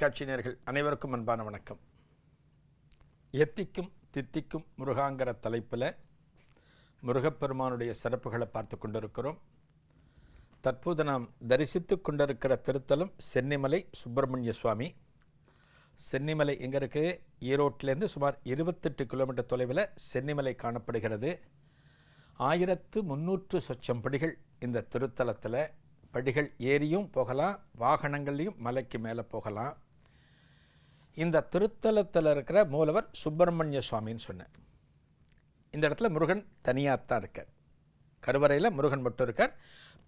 தொலைக்காட்சி நேர்கள் அனைவருக்கும் அன்பான வணக்கம். எத்திக்கும் தித்திக்கும் முருகாங்கிற தலைப்பில் முருகப்பெருமானுடைய சிறப்புகளை பார்த்து கொண்டிருக்கிறோம். தற்போது நாம் தரிசித்து கொண்டிருக்கிற திருத்தலம் சென்னிமலை சுப்பிரமணிய சுவாமி. சென்னிமலை எங்கே இருக்குது ஈரோட்டிலேருந்து சுமார் இருபத்தெட்டு கிலோமீட்டர் தொலைவில் சென்னிமலை காணப்படுகிறது. ஆயிரத்து முந்நூற்று சொச்சம் படிகள் இந்த திருத்தலத்தில். படிகள் ஏறியும் போகலாம் வாகனங்கள்லையும் மலைக்கு மேலே போகலாம். இந்த திருத்தலத்தில் இருக்கிற மூலவர் சுப்பிரமணிய சுவாமின்னு சொன்னேன் இந்த இடத்துல முருகன் தனியாக தான் இருக்கார். கருவறையில் முருகன் மட்டும் இருக்கார்.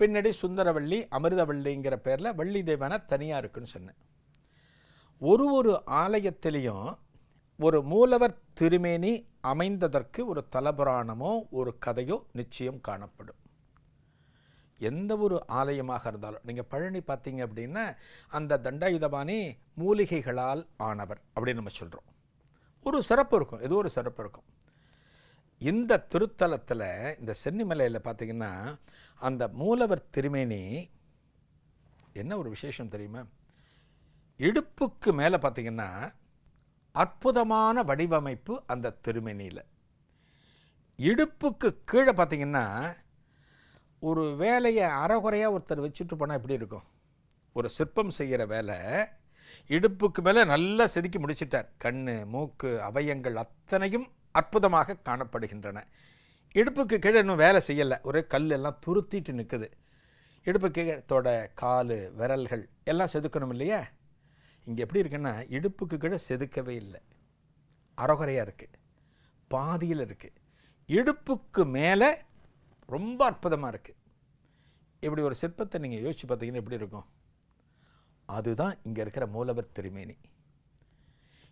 பின்னாடி சுந்தரவள்ளி அமிர்தவள்ளிங்கிற பேரில் வள்ளி தேவனா தனியாக இருக்குன்னு சொன்னேன் ஒரு ஒரு ஆலயத்திலையும் ஒரு மூலவர் திருமேனி அமைந்ததற்கு ஒரு தலபுராணமோ ஒரு கதையோ நிச்சயம் காணப்படும். எந்த ஒரு ஆலயமாக இருந்தாலும் நீங்கள் பழனி பார்த்தீங்க அப்படின்னா அந்த தண்டாயுதபாணி மூலிகைகளால் ஆனவர் அப்படின்னு நம்ம சொல்கிறோம் ஒரு சிறப்பு இருக்கும் ஏதோ ஒரு சிறப்பு இருக்கும். இந்த திருத்தலத்தில் இந்த சென்னிமலையில் பார்த்தீங்கன்னா அந்த மூலவர் திருமேனி என்ன ஒரு விசேஷம் தெரியுமா? இடுப்புக்கு மேலே பார்த்தீங்கன்னா அற்புதமான வடிவமைப்பு அந்த திருமேனியில். இடுப்புக்கு கீழே பார்த்தீங்கன்னா ஒரு வேலையை அறகுறையாக ஒருத்தர் வச்சுட்டு போனால் எப்படி இருக்கும்? ஒரு சிற்பம் செய்கிற வேலை இடுப்புக்கு மேலே நல்லா செதுக்கி முடிச்சிட்டார். கண் மூக்கு அவயங்கள் அத்தனையும் அற்புதமாக காணப்படுகின்றன. இடுப்புக்கு கீழே இன்னும் வேலை செய்யலை. ஒரே கல் எல்லாம் துருத்திட்டு நிற்குது இடுப்புக்கு கீழே தொட கால் விரல்கள் எல்லாம் செதுக்கணும் இல்லையா? இங்கே எப்படி இருக்குன்னா இடுப்புக்கு கீழே செதுக்கவே இல்லை. அறகுறையாக இருக்குது பாதியில் இருக்குது இடுப்புக்கு மேலே ரொம்ப அற்புதமாக இருக்குது இப்படி ஒரு சிற்பத்தை நீங்கள் யோசிச்சு பார்த்தீங்கன்னா எப்படி இருக்கும்? அதுதான் இங்கே இருக்கிற மூலவர் திருமேனி.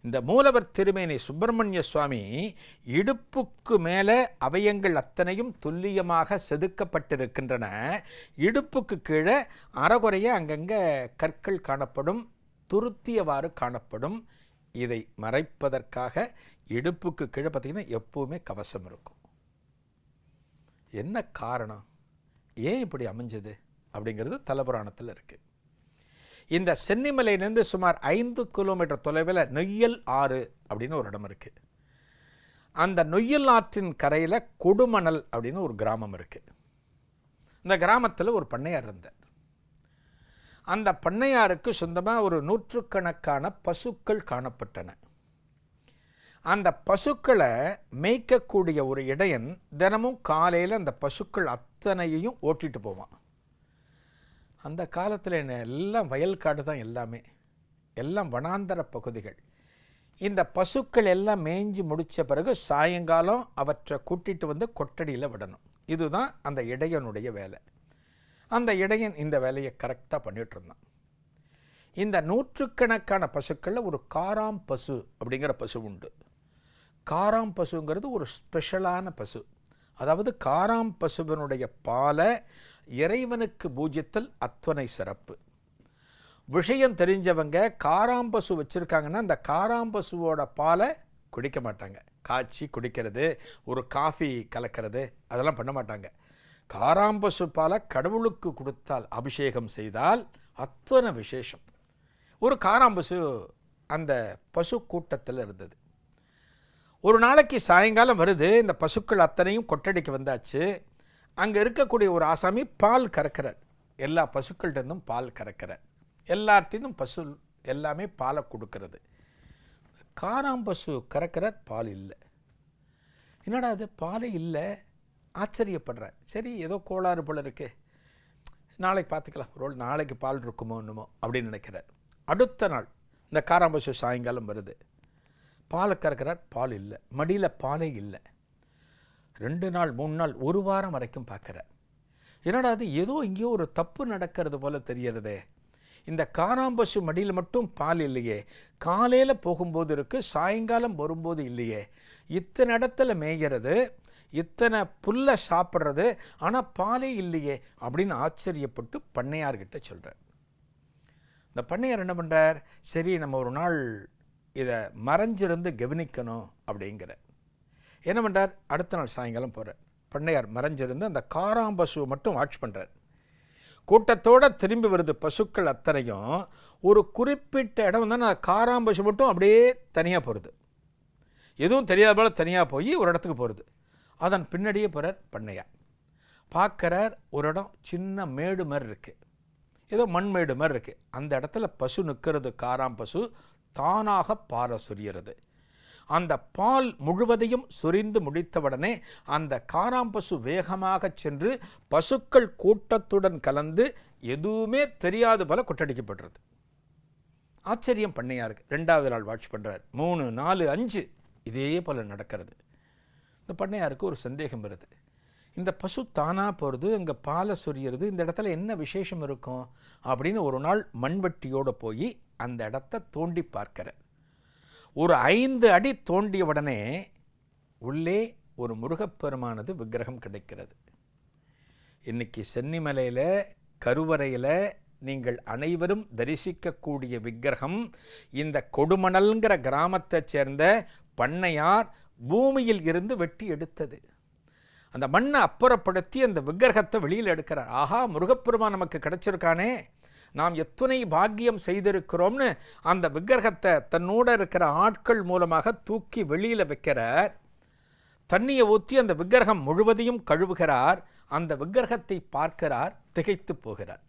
இந்த மூலவர் திருமேனி சுப்பிரமணிய சுவாமி இடுப்புக்கு மேலே அவயங்கள் அத்தனையும் துல்லியமாக செதுக்கப்பட்டிருக்கின்றன. இடுப்புக்கு கீழே அறகுறைய அங்கங்கே கற்கள் காணப்படும் துருத்தியவாறு காணப்படும். இதை மறைப்பதற்காக இடுப்புக்கு கீழே பார்த்தீங்கன்னா எப்போவுமே கவசம் இருக்கும். என்ன காரணம்? ஏன் இப்படி அமைஞ்சது? அப்படிங்கிறது தலபுராணத்தில் இருக்குது இந்த சென்னிமலையிலேருந்து சுமார் ஐந்து கிலோமீட்டர் தொலைவில் நொய்யல் ஆறு அப்படின்னு ஒரு இடம் இருக்குது அந்த நொய்யல் ஆற்றின் கரையில் கொடுமணல் அப்படின்னு ஒரு கிராமம் இருக்குது இந்த கிராமத்தில் ஒரு பண்ணையார் இருந்தார். அந்த பண்ணையாருக்கு சொந்தமாக ஒரு நூற்றுக்கணக்கான பசுக்கள் காணப்பட்டன. அந்த பசுக்களை மேய்க்கக்கூடிய ஒரு இடையன் தினமும் காலையில் அந்த பசுக்கள் அத்தனையையும் ஓட்டிட்டு போவான். அந்த காலத்தில் என்ன எல்லாம் வயல்காடு தான் எல்லாமே. எல்லாம் வனாந்தர பகுதிகள். இந்த பசுக்கள் எல்லாம் மேய்ஞ்சி முடித்த பிறகு சாயங்காலம் அவற்றை கூட்டிட்டு வந்து கொட்டடியில் விடணும். இதுதான் அந்த இடையனுடைய வேலை. அந்த இடையன் இந்த வேலையை கரெக்டாக பண்ணிகிட்டு இருந்தான். இந்த நூற்றுக்கணக்கான பசுக்களில் ஒரு காராம் பசு அப்படிங்கிற பசு உண்டு. காராம் பசுங்கிறது ஒரு ஸ்பெஷலான பசு. அதாவது காராம் பசுவினுடைய பாலை இறைவனுக்கு பூஜித்தல் அத்வனை சிறப்பு. விஷயம் தெரிஞ்சவங்க காராம்பசு வச்சுருக்காங்கன்னா அந்த காராம் பசுவோட பாலை குடிக்க மாட்டாங்க. காய்ச்சி குடிக்கிறது ஒரு காஃபி கலக்கிறது அதெல்லாம் பண்ண மாட்டாங்க. காராம்பசு பாலை கடவுளுக்கு கொடுத்தால் அபிஷேகம் செய்தால் அத்தனை விசேஷம். ஒரு காராம்பசு அந்த பசு கூட்டத்தில் இருந்தது. ஒரு நாளைக்கு சாயங்காலம் வருது இந்த பசுக்கள் அத்தனையும் கொட்டடிக்கு வந்தாச்சு. அங்கே இருக்கக்கூடிய ஒரு ஆசாமி பால் கறக்கிறார். எல்லா பசுக்கள்கிட்டருந்தும் பால் கறக்கிறார். எல்லார்ட்டையும் பசு எல்லாமே பாலை கொடுக்கறது. காராம்பசு கறக்கிறார் பால் இல்லை. என்னடா அது பாலே இல்லை? ஆச்சரியப்படுறார். சரி ஏதோ கோளாறு போல இருக்கு. நாளைக்கு பார்த்துக்கலாம். ரோல் நாளைக்கு பால் இருக்குமோ என்னமோ அப்படின்னு நினைக்கிறார். அடுத்த நாள் இந்த காராம்பசு சாயங்காலம் வருது. பாலை கறக்கிறார் பால் இல்லை. மடியில் பாலே இல்லை. ரெண்டு நாள் மூணு நாள் ஒரு வாரம் வரைக்கும் பார்க்குறார். என்னடா அது ஏதோ எங்கேயோ ஒரு தப்பு நடக்கிறது போல தெரியறதே. இந்த காராம்பசு மடியில் மட்டும் பால் இல்லையே. காலையில் போகும்போது இருக்குது சாயங்காலம் வரும்போது இல்லையே. இத்தனை இடத்துல மேய்கிறது இத்தனை புல்லை சாப்பிட்றது ஆனால் பாலே இல்லையே அப்படின்னு ஆச்சரியப்பட்டு பண்ணையார்கிட்ட சொல்கிறார் இந்த பண்ணையார் என்ன பண்ணுறார் சரி நம்ம ஒரு நாள் இதை மறைஞ்சிருந்து கவனிக்கணும் அப்படிங்கிற. என்ன பண்ணுறார் அடுத்த நாள் சாயங்காலம் போகிறார் பண்ணையார் மறைஞ்சிருந்து அந்த காராம்பசுவை மட்டும் வாட்ச் பண்ணுறார் கூட்டத்தோட திரும்பி வருது பசுக்கள் அத்தனையும். ஒரு குறிப்பிட்ட இடம் வந்து நான் காராம் பசு மட்டும் அப்படியே தனியாக போகிறது எதுவும் தெரியாத போல தனியாக போய் ஒரு இடத்துக்கு போகிறது அதன் பின்னாடியே போகிறார் பண்ணையார். பார்க்குறார் ஒரு இடம் சின்ன மேடு மாதிரி இருக்குது ஏதோ மண் மேடு மாதிரி இருக்குது அந்த இடத்துல பசு நிற்கிறது காராம் பசு தானாக பாலை சொரியறது. அந்த பால் முழுவதையும் சொரிந்து முடித்தவுடனே அந்த காராம் பசு வேகமாக சென்று பசுக்கள் கூட்டத்துடன் கலந்து எதுவுமே தெரியாது போல கொட்டடிக்கப்படுறது. ஆச்சரியம் பண்ணையாருக்கு ரெண்டாவது நாள் வாட்ச் பண்ணுறார் மூணு நாலு அஞ்சு. இதே போல் நடக்கிறது. இந்த பண்ணையாருக்கு ஒரு சந்தேகம் வருது. இந்த பசு தானாக போகிறது அங்கே பாலை சொரியறது இந்த இடத்துல என்ன விசேஷம் இருக்கும்? அப்படின்னு ஒரு நாள் மண்வெட்டியோடு போய் அந்த இடத்த தோண்டி பார்க்கிறார் ஒரு ஐந்து அடி தோண்டிய உடனே உள்ளே ஒரு முருகப்பெருமானது விக்கிரகம் கிடைக்கிறது. இன்னைக்கு சென்னிமலையில் கருவறையில் நீங்கள் அனைவரும் தரிசிக்கக்கூடிய விக்கிரகம் இந்த கொடுமணல்ங்கிற கிராமத்தைச் சேர்ந்த பண்ணையார் பூமியில் இருந்து வெட்டி எடுத்தது. அந்த மண்ணை அப்புறப்படுத்தி அந்த விக்கிரகத்தை வெளியில் எடுக்கிறார். ஆஹா முருகப்பெருமான் நமக்கு கிடைச்சிருக்கானே. நாம் எத்தனை பாக்கியம் செய்திருக்கிறோம்னு அந்த விக்கிரகத்தை தன்னோட இருக்கிற ஆட்கள் மூலமாக தூக்கி வெளியில் வைக்கிறார். தண்ணியை ஊற்றி அந்த விக்கிரகம் முழுவதையும் கழுவுகிறார். அந்த விக்கிரகத்தை பார்க்கிறார் திகைத்து போகிறார்.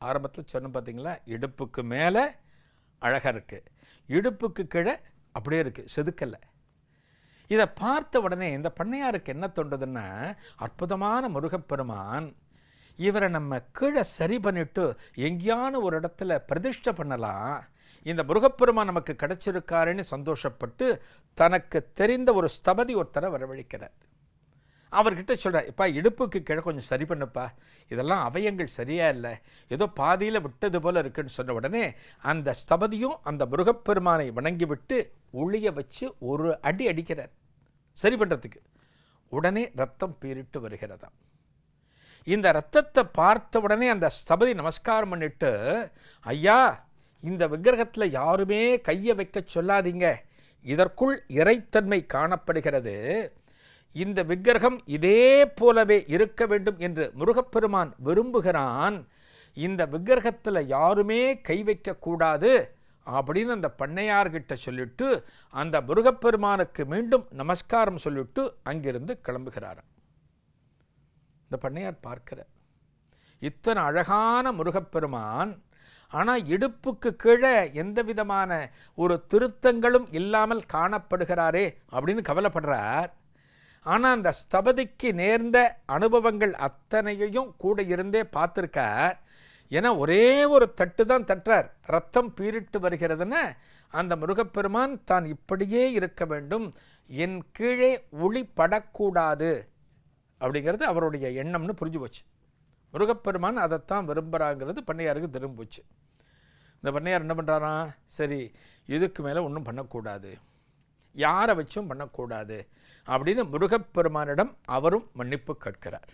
ஆரம்பத்தில் சொன்ன பார்த்தீங்களா இடுப்புக்கு மேலே அழகாக இருக்குது இடுப்புக்கு கீழே அப்படியே இருக்குது செதுக்கலை. இதை பார்த்த உடனே இந்த பண்ணையாருக்கு என்ன தோன்றதுன்னா அற்புதமான முருகப்பெருமான் இவரை நம்ம கீழே சரி பண்ணிட்டு எங்கேயான ஒரு இடத்துல பிரதிஷ்டை பண்ணலாம். இந்த முருகப்பெருமான் நமக்கு கிடைச்சிருக்காருன்னு சந்தோஷப்பட்டு தனக்கு தெரிந்த ஒரு ஸ்தபதி ஒருத்தரை வரவழைக்கிறார். அவர்கிட்ட சொல்கிறார் இப்பா இடுப்புக்கு கீழே கொஞ்சம் சரி பண்ணுப்பா. இதெல்லாம் அவயங்கள் சரியா இல்லை. ஏதோ பாதியில் விட்டது போல இருக்குன்னு சொன்ன உடனே அந்த ஸ்தபதியும் அந்த முருகப்பெருமானை வணங்கி விட்டு ஒளிய வச்சு ஒரு அடி அடிக்கிறார். சரி பண்ணுறதுக்கு உடனே ரத்தம் பீரிட்டு வருகிறதாம். இந்த ரத்தத்தை பார்த்த உடனே அந்த ஸ்தபதி நமஸ்காரம் பண்ணிட்டு ஐயா இந்த விக்கிரகத்தில் யாருமே கையை வைக்க சொல்லாதீங்க. இதற்குள் இறைத்தன்மை காணப்படுகிறது. இந்த விக்கிரகம் இதே போலவே இருக்க வேண்டும் என்று முருகப்பெருமான் விரும்புகிறான். இந்த விக்கிரகத்தில் யாருமே கை வைக்கக்கூடாது அப்படின்னு அந்த பண்ணையார்கிட்ட சொல்லிட்டு அந்த முருகப்பெருமானுக்கு மீண்டும் நமஸ்காரம் சொல்லிட்டு அங்கிருந்து கிளம்புகிறார் இந்த பண்ணையார் பார்க்கிறார். இத்தனை அழகான முருகப்பெருமான் ஆனால் இடுப்புக்கு கீழே எந்த விதமான ஒரு திருத்தங்களும் இல்லாமல் காணப்படுகிறாரே அப்படின்னு கவலைப்படுறார். ஆனால் அந்த ஸ்தபதிக்கு நேர்ந்த அனுபவங்கள் அத்தனையையும் கூட இருந்தே பார்த்துருக்கார். ஏன்னா ஒரே ஒரு தட்டு தான் தட்டுறார். ரத்தம் பீரிட்டு வருகிறதுன்னு அந்த முருகப்பெருமான் தான் இப்படியே இருக்க வேண்டும். என் கீழே ஒளி படக்கூடாது. அப்படிங்கிறது அவருடைய எண்ணம்னு புரிஞ்சு போச்சு முருகப்பெருமான் அதைத்தான் விரும்புகிறாங்கிறது பண்ணையாருக்கு திரும்ப போச்சு இந்த பண்ணையார் என்ன பண்ணுறாராம் சரி இதுக்கு மேலே ஒன்றும் பண்ணக்கூடாது. யாரை வச்சும் பண்ணக்கூடாது அப்படின்னு முருகப்பெருமானிடம் அவரும் மன்னிப்பு கேட்கிறார்.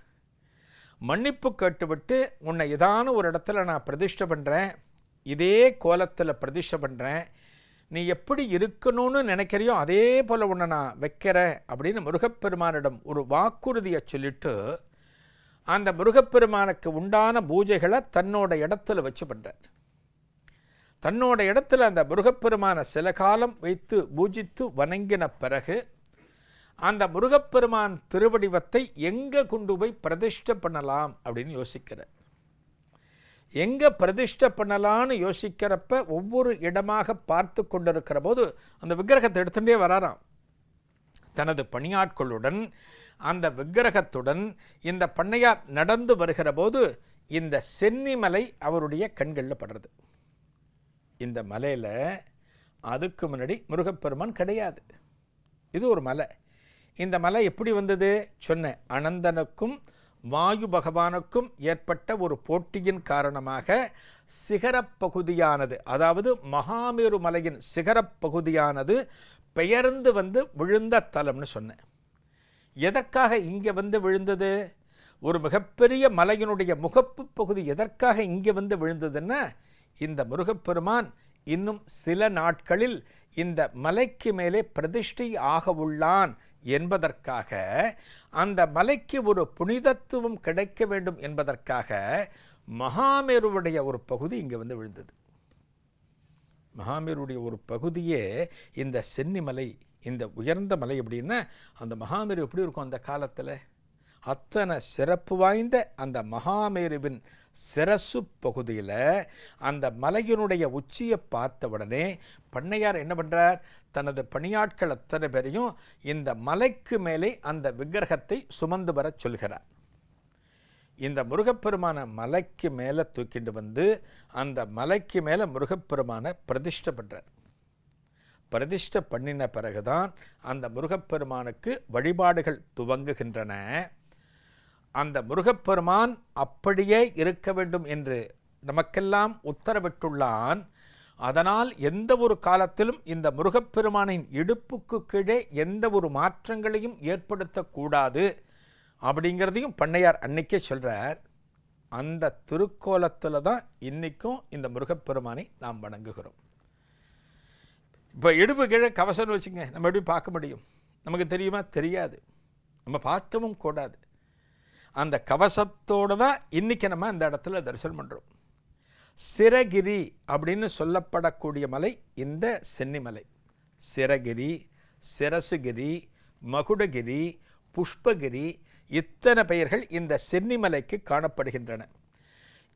மன்னிப்பு கேட்டுவிட்டு உன்னை ஏதான ஒரு இடத்துல நான் பிரதிஷ்டை பண்ணுறேன் இதே கோலத்தில் பிரதிஷ்டை பண்ணுறேன் நீ எப்படி இருக்கணும்னு நினைக்கிறியோ அதே போல் உன்னை நான் வைக்கிறேன் அப்படின்னு முருகப்பெருமானிடம் ஒரு வாக்குறுதியை சொல்லிட்டு அந்த முருகப்பெருமானுக்கு உண்டான பூஜைகளை தன்னோட இடத்துல வச்சு பண்ணுறார் தன்னோட இடத்துல அந்த முருகப்பெருமானை சில காலம் வைத்து பூஜித்து வணங்கின பிறகு அந்த முருகப்பெருமான் திருவடிவத்தை எங்கே கொண்டு போய் பிரதிஷ்ட பண்ணலாம் அப்படின்னு யோசிக்கிறார். எங்கே பிரதிஷ்டை பண்ணலான்னு யோசிக்கிறப்ப ஒவ்வொரு இடமாக பார்த்து கொண்டிருக்கிற போது அந்த விக்கிரகத்தை எடுத்துகிட்டே வராராம். தனது பணியாட்களுடன் அந்த விக்கிரகத்துடன் இந்த பண்ணையார் நடந்து வருகிற போது இந்த சென்னிமலை அவருடைய கண்களில் படுறது. இந்த மலையில் அதுக்கு முன்னாடி முருகப்பெருமான் கிடையாது. இது ஒரு மலை. இந்த மலை எப்படி வந்தது? சொன்ன அனந்தனுக்கும் வாயு பகவானுக்கும் ஏற்பட்ட ஒரு போட்டியின் காரணமாக சிகரப்பகுதியானது அதாவது மகாமேரு மலையின் சிகரப்பகுதியானது பெயர்ந்து வந்து விழுந்த தலம்னு சொன்னேன். எதற்காக இங்கே வந்து விழுந்தது? ஒரு மிகப்பெரிய மலையினுடைய முகப்பு பகுதி எதற்காக இங்கே வந்து விழுந்ததுன்னா இந்த முருகப்பெருமான் இன்னும் சில நாட்களில் இந்த மலைக்கு மேலே பிரதிஷ்டை ஆக உள்ளான் என்பதற்காக அந்த மலைக்கு ஒரு புனிதத்துவம் கிடைக்க வேண்டும் என்பதற்காக மகாமேருவுடைய ஒரு பகுதி இங்கே வந்து விழுந்தது. மகாமேருடைய ஒரு பகுதியே இந்த சென்னிமலை இந்த உயர்ந்த மலை அப்படின்னா அந்த மகாமேரு எப்படி இருக்கும் அந்த காலத்தில்? அத்தனை சிறப்பு வாய்ந்த அந்த மகாமேருவின் சிரசு பகுதியில் அந்த மலையினுடைய உச்சியை பார்த்த உடனே பண்ணையார் என்ன பண்ணுறார் தனது பணியாட்கள் அத்தனை பேரையும் இந்த மலைக்கு மேலே அந்த விக்கிரகத்தை சுமந்து வரச் சொல்கிறார். இந்த முருகப்பெருமான மலைக்கு மேலே தூக்கிட்டு வந்து அந்த மலைக்கு மேலே முருகப்பெருமான பிரதிஷ்டை பண்ணுறார் பிரதிஷ்டை பண்ணின பிறகுதான் அந்த முருகப்பெருமானுக்கு வழிபாடுகள் துவங்குகின்றன. அந்த முருகப்பெருமான் அப்படியே இருக்க வேண்டும் என்று நமக்கெல்லாம் உத்தரவிட்டுள்ளான். அதனால் எந்த ஒரு காலத்திலும் இந்த முருகப்பெருமானின் இடுப்புக்கு கீழே எந்த ஒரு மாற்றங்களையும் ஏற்படுத்தக்கூடாது அப்படிங்கிறதையும் பண்ணையார் அன்னைக்கே சொல்கிறார் அந்த திருக்கோலத்தில் தான் இன்றைக்கும் இந்த முருகப்பெருமானை நாம் வணங்குகிறோம். இப்போ இடுப்பு கீழே கவசம்னு வச்சுங்க நம்ம எப்படி பார்க்க முடியும்? நமக்கு தெரியுமா? தெரியாது. நம்ம பார்க்கவும் கூடாது. அந்த கவசத்தோடு தான் இன்றைக்கி நம்ம அந்த இடத்துல தரிசனம் பண்ணுறோம் சிரகிரி அப்படின்னு சொல்லப்படக்கூடிய மலை இந்த சென்னிமலை. சிரகிரி சிரசுகிரி மகுடகிரி புஷ்பகிரி இத்தனை பெயர்கள் இந்த சென்னிமலைக்கு காணப்படுகின்றன.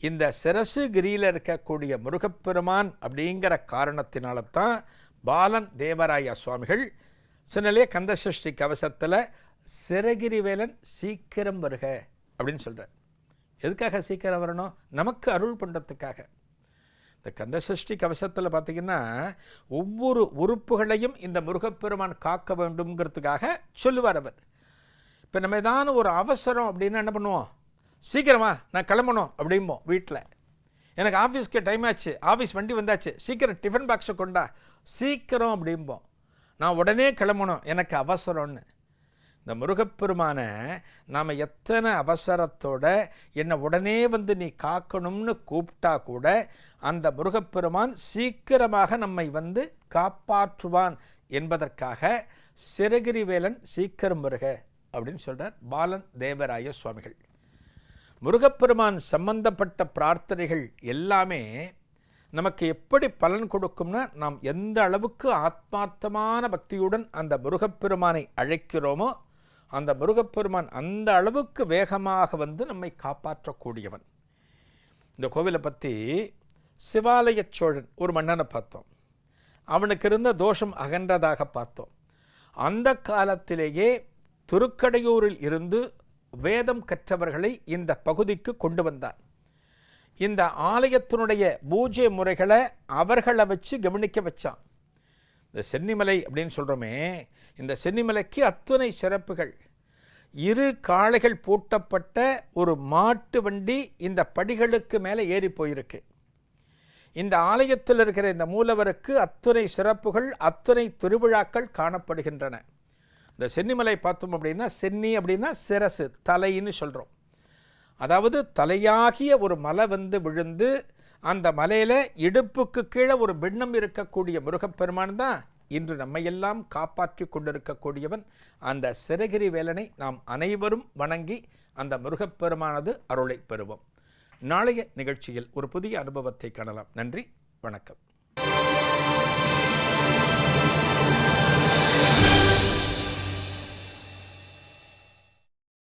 இந்த சிரசுகிரியில் இருக்கக்கூடிய முருகப்பெருமான் அப்படிங்கிற காரணத்தினால தான் பாலன் தேவராய சுவாமிகள் சொன்னாலே கந்தசஷ்டி கவசத்தில் சிரகிரிவேலன் சீக்கிரம் வருக. அப்படின்னு சொல்கிறார் எதுக்காக சீக்கிரம் வரணும்? நமக்கு அருள் பண்ணுறதுக்காக இந்த கந்தசஷ்டி கவசத்தில் பார்த்திங்கன்னா ஒவ்வொரு உறுப்புகளையும் இந்த முருகப்பெருமான் காக்க வேண்டும்ங்கிறதுக்காக சொல்லுவார் அவர். இப்போ நம்ம ஏதான ஒரு அவசரம் அப்படின்னா என்ன பண்ணுவோம்? சீக்கிரமா நான் கிளம்பணும் அப்படிம்போம் வீட்டில் எனக்கு ஆஃபீஸ்க்கு டைம் ஆச்சு ஆஃபீஸ் வண்டி வந்தாச்சு சீக்கிரம் டிஃபன் பாக்ஸை கொண்டா சீக்கிரம் அப்படிம்போம். நான் உடனே கிளம்பணும் எனக்கு அவசரம்னு. இந்த முருகப்பெருமானை நாம் எத்தனை அவசரத்தோட என்னை உடனே வந்து நீ காக்கணும்னு கூப்பிட்டா கூட அந்த முருகப்பெருமான் சீக்கிரமாக நம்மை வந்து காப்பாற்றுவான் என்பதற்காக சிறகிரிவேலன் சீக்கிரம் வருக அப்படின்னு சொல்கிறார் பாலன் தேவராய சுவாமிகள். முருகப்பெருமான் சம்பந்தப்பட்ட பிரார்த்தனைகள் எல்லாமே நமக்கு எப்படி பலன் கொடுக்கும்னா நாம் எந்த அளவுக்கு ஆத்மார்த்தமான பக்தியுடன் அந்த முருகப்பெருமானை அழைக்கிறோமோ அந்த முருகப்பெருமான் அந்த அளவுக்கு வேகமாக வந்து நம்மை காப்பாற்றக்கூடியவன். இந்த கோவிலை பற்றி சிவாலய சோழன் ஒரு மன்னனை பார்த்தோம். அவனுக்கு இருந்த தோஷம் அகன்றதாக பார்த்தோம். அந்த காலத்திலேயே திருக்கடையூரில் இருந்து வேதம் கற்றவர்களை இந்த பகுதிக்கு கொண்டு வந்தான். இந்த ஆலயத்தினுடைய பூஜை முறைகளை அவர்களை வச்சு கவனிக்க வச்சான். இந்த சென்னிமலை அப்படின்னு சொல்கிறோமே இந்த சென்னிமலைக்கு அத்துணை சிறப்புகள். இரு காளைகள் பூட்டப்பட்ட ஒரு மாட்டு வண்டி இந்த படிகளுக்கு மேலே ஏறி போயிருக்கு. இந்த ஆலயத்தில் இருக்கிற இந்த மூலவருக்கு அத்துணை சிறப்புகள் அத்துணை திருவிழாக்கள் காணப்படுகின்றன. இந்த சென்னிமலை பார்த்தோம் அப்படின்னா சென்னி அப்படின்னா சிரசு தலைன்னு சொல்கிறோம் அதாவது தலையாகிய ஒரு மலை வந்து விழுந்து அந்த மலையில் இடுப்புக்கு கீழே ஒரு பின்னம் இருக்கக்கூடிய முருகப்பெருமான் தான் இன்று நம்மையெல்லாம் காப்பாற்றி கொண்டிருக்கக்கூடியவன். அந்த சிறகிரி வேலனை நாம் அனைவரும் வணங்கி அந்த முருகப்பெருமானது அருளை பெறுவோம். நாளைய நிகழ்ச்சியில் ஒரு புதிய அனுபவத்தை காணலாம். நன்றி வணக்கம்.